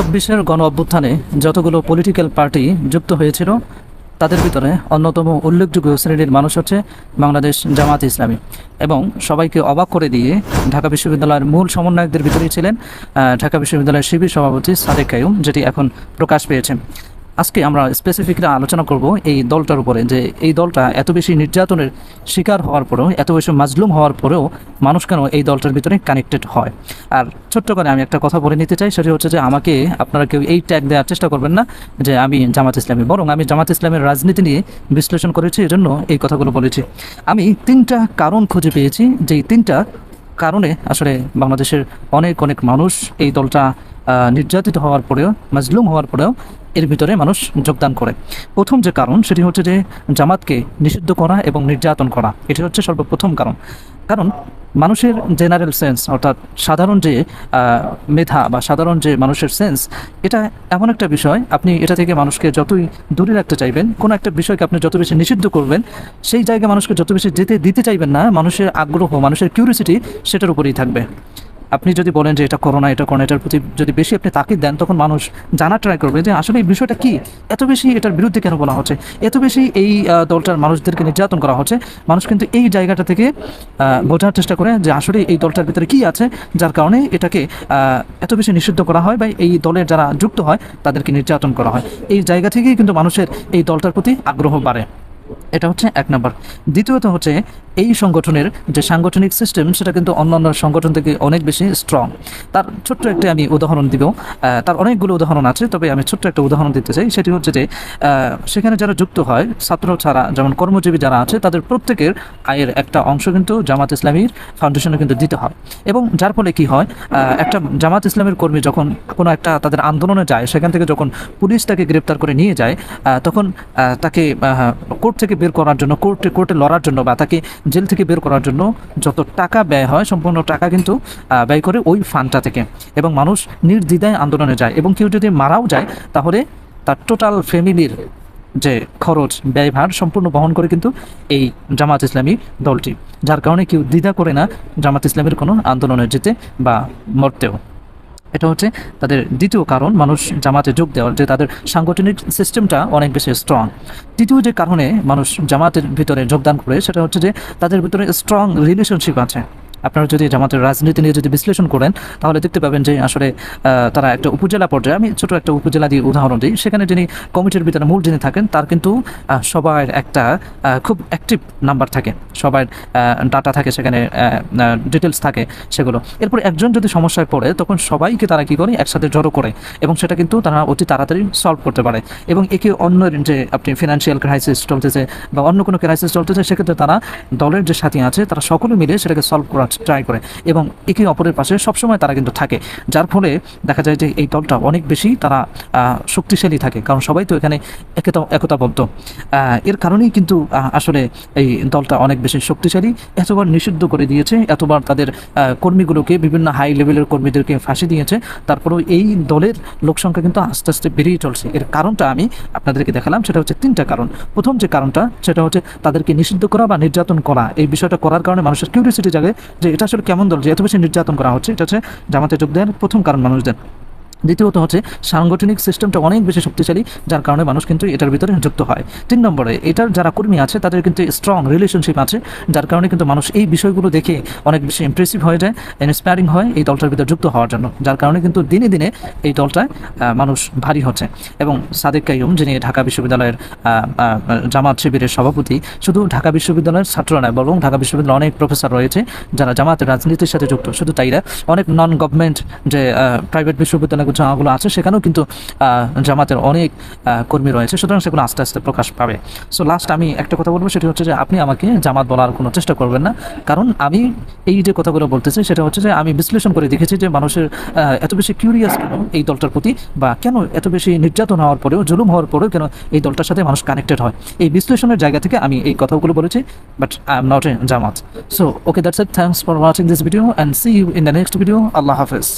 চব্বিশের গণ অভ্যুত্থানে যতগুলো পলিটিক্যাল পার্টি যুক্ত হয়েছিল, তাদের ভিতরে অন্যতম উল্লেখযোগ্য শ্রেণির মানুষ হচ্ছে বাংলাদেশ জামাত ইসলামী। এবং সবাইকে অবাক করে দিয়ে ঢাকা বিশ্ববিদ্যালয়ের মূল সমন্বয়কদের ভিতরেই ছিলেন ঢাকা বিশ্ববিদ্যালয়ের শিবির সভাপতি সাদেক কায়ুম, যেটি এখন প্রকাশ পেয়েছে। আজকে আমরা স্পেসিফিকলি আলোচনা করব এই দলটার উপরে যে এই দলটা এত বেশি নির্যাতনের শিকার হওয়ার পরেও, এত বেশি মাজলুম হওয়ার পরেও মানুষ কেন এই দলটার ভিতরে কানেক্টেড হয়? আর ছোট্ট করে আমি একটা কথা বলে নিতে চাই, সেটা হচ্ছে যে আমাকে আপনারা কেউ এই ট্যাগ দেওয়ার চেষ্টা করবেন না যে আমি জামাত ইসলামী, বরং আমি জামাত ইসলামের রাজনীতি নিয়ে বিশ্লেষণ করেছি, এজন্য এই কথাগুলো বলেছি। আমি তিনটা কারণ খুঁজে পেয়েছি যে এই তিনটা কারণে আসলে বাংলাদেশের অনেক অনেক মানুষ এই দলটা নির্যাতিত হওয়ার পরেও, মাজলুম হওয়ার পরেও এর ভিতরে মানুষ যোগদান করে। প্রথম যে কারণ সেটি হচ্ছে যে জামাতকে নিষিদ্ধ করা এবং নির্যাতন করা, এটি হচ্ছে সর্বপ্রথম কারণ। কারণ মানুষের জেনারেল সেন্স অর্থাৎ সাধারণ যে মেধা বা সাধারণ যে মানুষের সেন্স এটা এমন একটা বিষয়, আপনি এটা থেকে মানুষকে যতই দূরে রাখতে চাইবেন, কোনো একটা বিষয়কে আপনি যত বেশি নিষিদ্ধ করবেন, সেই জায়গায় মানুষকে যত বেশি যেতে দিতে চাইবেন না, মানুষের আগ্রহ, মানুষের কিউরিসিটি সেটার উপরেই থাকবে। আপনি যদি বলেন যে এটা করোনা এটা করোনা, এটার প্রতি যদি বেশি আপনি তাকিদ দেন, তখন মানুষ জানা ট্রাই করবে যে আসলে এই বিষয়টা কি? এত বেশি এটার বিরুদ্ধে কেন বলা হচ্ছে? এত বেশি এই দলটার মানুষদেরকে নির্যাতন করা হচ্ছে? মানুষ কিন্তু এই জায়গাটা থেকে বোঝার চেষ্টা করে যে আসলে এই দলটার ভিতরে কি আছে, যার কারণে এটাকে এত বেশি নিষিদ্ধ করা হয় বা এই দলের যারা যুক্ত হয়, তাদেরকে নির্যাতন করা হয়। এই জায়গা থেকেই কিন্তু মানুষের এই দলটার প্রতি আগ্রহ বাড়ে। এটা হচ্ছে এক নম্বর। দ্বিতীয়ত হচ্ছে এই সংগঠনের যে সাংগঠনিক সিস্টেম সেটা কিন্তু অন্যান্য সংগঠন থেকে অনেক বেশি স্ট্রং তার ছোট্ট একটা আমি উদাহরণ দিব। তার অনেকগুলো উদাহরণ আছে, তবে আমি ছোট্ট একটা উদাহরণ দিতে চাই। সেটি হচ্ছে যে সেখানে যারা যুক্ত হয়, ছাত্র ছাড়া, যেমন কর্মজীবী যারা আছে, তাদের প্রত্যেকের আয়ের একটা অংশ কিন্তু জামাত ইসলামীর ফাউন্ডেশনে কিন্তু দিতে হয়। এবং যার ফলে কি হয় একটা জামাত ইসলামের কর্মী যখন কোনো একটা তাদের আন্দোলনে যায়, সেখান থেকে যখন পুলিশ তাকে গ্রেপ্তার করে নিয়ে যায় তখন তাকে কোর্ট থেকে বের করার জন্য, কোর্টে কোর্টে লড়ার জন্য বা তাকে জেল থেকে বের করার জন্য যত টাকা ব্যয় হয়, সম্পূর্ণ টাকা কিন্তু ব্যয় করে ওই ফান্ডটা থেকে। এবং মানুষ নির্দ্বিধায় আন্দোলনে যায় এবং কেউ যদি মারাও যায়, তাহলে তার টোটাল ফ্যামিলির যে খরচ, ব্যয়ভার সম্পূর্ণ বহন করে কিন্তু এই জামাত ইসলামী দলটি। যার কারণে কেউ দ্বিধা করে না জামাত ইসলামের কোনো আন্দোলনে যেতে বা মরতেও। এটা হচ্ছে তাদের দ্বিতীয় কারণ, মানুষ জামাতে যোগ দেওয়ার যে তাদের সাংগঠনিক সিস্টেমটা অনেক বেশি স্ট্রং তৃতীয় যে কারণে মানুষ জামাতের ভিতরে যোগদান করে, সেটা হচ্ছে যে তাদের ভিতরে স্ট্রং রিলেশনশিপ আছে। আপনারা যদি জামাতের রাজনীতি নিয়ে যদি বিশ্লেষণ করেন, তাহলে দেখতে পাবেন যে আসলে তারা একটা উপজেলা পর্যায়ে, আমি ছোট একটা উপজেলা দিয়ে উদাহরণ দিই, সেখানে যিনি কমিটির ভিতরে মূল যিনি থাকেন, তার কিন্তু সবার একটা খুব অ্যাক্টিভ নাম্বার থাকে। সবার ডাটা থাকে সেখানে ডিটেলস থাকে সেগুলো। এরপর একজন যদি সমস্যায় পড়ে, তখন সবাইকে তারা কি করে? একসাথে জড়ো করে এবং সেটা কিন্তু তারা অতি তাড়াতাড়ি সলভ করতে পারে। এবং একে অন্যের যে আপনি ফিনান্সিয়াল ক্রাইসিস চলতেছে বা অন্য কোনো ক্রাইসিস চলতেছে, সেক্ষেত্রে তারা দলের যে সাথী আছে, তারা সকলে মিলে সেটাকে সলভ করার ট্রাই করে। এবং একে অপরের পাশে সবসময় তারা কিন্তু থাকে। যার ফলে দেখা যায় যে এই দলটা অনেক বেশি তারা শক্তিশালী থাকে। কারণ সবাই তো এখানে একতা একতাবদ্ধ। এর কারণেই কিন্তু আসলে এই দলটা অনেক বেশি শক্তিশালী। এতবার নিষিদ্ধ করে দিয়েছে। এতবার তাদের কর্মীগুলোকে বিভিন্ন হাই লেভেলের কর্মীদেরকে ফাঁসি দিয়েছে। তারপরেও এই দলের লোকসংখ্যা কিন্তু আস্তে আস্তে বেড়েই চলছে। এর কারণটা আমি আপনাদেরকে দেখালাম। সেটা হচ্ছে তিনটা কারণ। প্রথম যে কারণটা, সেটা হচ্ছে তাদেরকে নিষিদ্ধ করা বা নির্যাতন করা। এই বিষয়টা করার কারণে মানুষের কিউরিয়াসিটি জাগে যে এটা আসলে কেমন দল? যে এত বেশি নির্যাতন করা হচ্ছে, এটা হচ্ছে জামাতে যোগ দেওয়ার প্রথম কারণ মানুষদের। দ্বিতীয়ত হচ্ছে, সাংগঠনিক সিস্টেমটা অনেক বেশি শক্তিশালী, যার কারণে মানুষ কিন্তু এটার ভিতরে যুক্ত হয়। তিন নম্বরে, এটার যারা কর্মী আছে, তাদের কিন্তু স্ট্রং রিলেশনশিপ আছে, যার কারণে কিন্তু মানুষ এই বিষয়গুলো দেখে অনেক বেশি ইমপ্রেসিভ হয়ে যায় ইন্সপায়ারিং হয় এই দলটার ভিতরে যুক্ত হওয়ার জন্য, যার কারণে কিন্তু দিনে দিনে এই দলটায় মানুষ ভারী হচ্ছে। এবং সাদেক কাইয়ুম, যিনি ঢাকা বিশ্ববিদ্যালয়ের জামাত শিবিরের সভাপতি, শুধু ঢাকা বিশ্ববিদ্যালয়ের ছাত্র নয়, বরং ঢাকা বিশ্ববিদ্যালয়ের অনেক প্রফেসর রয়েছে, যারা জামাতের রাজনীতির সাথে যুক্ত। শুধু তাই না, অনেক নন গভর্নমেন্ট যে প্রাইভেট বিশ্ববিদ্যালয় যাগুলো আছে, সেখানেও কিন্তু জামাতের অনেক কর্মী রয়েছে, সুতরাং সেগুলো আস্তে আস্তে প্রকাশ পাবে। সো লাস্ট আমি একটা কথা বলব, সেটি হচ্ছে যে আপনি আমাকে জামাত বলার কোনো চেষ্টা করবেন না। কারণ আমি এই যে কথাগুলো বলতেছি, সেটা হচ্ছে যে আমি বিশ্লেষণ করে দেখেছি যে মানুষের এত বেশি কিউরিয়াস কেন এই দলটার প্রতি, বা কেন এত বেশি নির্যাতন হওয়ার পরেও, জুলুম হওয়ার পরেও কেন এই দলটার সাথে মানুষ কানেক্টেড হয়? এই বিশ্লেষণের জায়গা থেকে আমি এই কথাগুলো বলেছি but I am not a Jamaat. So okay that's it thanks for watching this video and see you in the next video আল্লাহ হাফেজ।